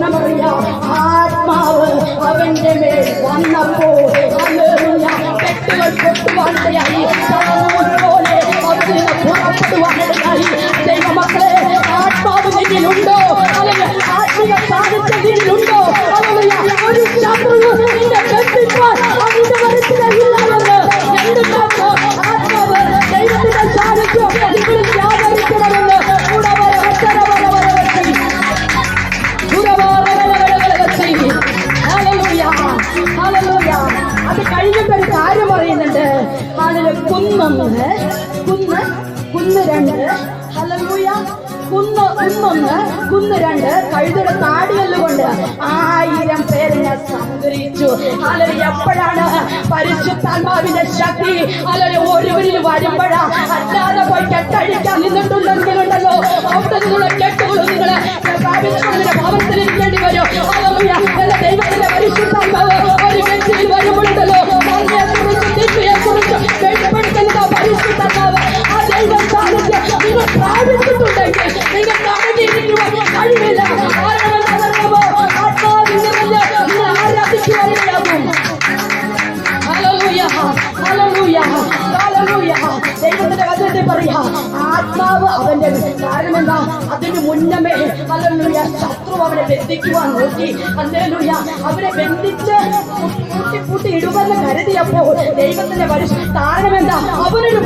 ನಮರಿಯ ಆತ್ಮಾವ ಅವೆಂಡೆ ಮೇಲ್ ವನ್ನಪ್ಪೋ alleluia ಕೆಟ್ಟವನ್ ಕೊಟ್ಟು ವಾಂತೆಯಾಗಿ അതിൽ കുന്നൊന്ന് കുന്ന് കുന്ന് രണ്ട്. ഹലലൂയ കുന്ന് കുന്നൊന്ന്. കുന്ന് രണ്ട്. കഴുതയുടെ താടിയല്ലുകൊണ്ട് ആയിരം പേരിനെ സംഗ്രഹിച്ചു. അല്ലെ എപ്പോഴാണ് പരിശുദ്ധാത്മാവിന്റെ ശക്തി. അല്ലെ ഒരുവരിൽ വരുമ്പോഴാ അല്ലാതെ പോയി കെട്ടഴിക്കാൻ നിന്നിട്ടുണ്ടെങ്കിലുണ്ടല്ലോ. അവിടെ നിന്നുള്ള കെട്ടുകൾ നിങ്ങളെ അവന്റെ കാരണം അതിന് മുന്നമേ ഹല്ലേലൂയ ശത്രു അവരെ ബന്ധിക്കുവാൻ നോക്കി. ഹല്ലേലൂയ അവനെ ബന്ധിച്ച് കൂട്ടി കൂട്ടി ഇടുമെന്ന് കരുതിയപ്പോൾ ദൈവത്തിന്റെ പരിശുദ്ധ കാരണം എന്താ അവനൊരു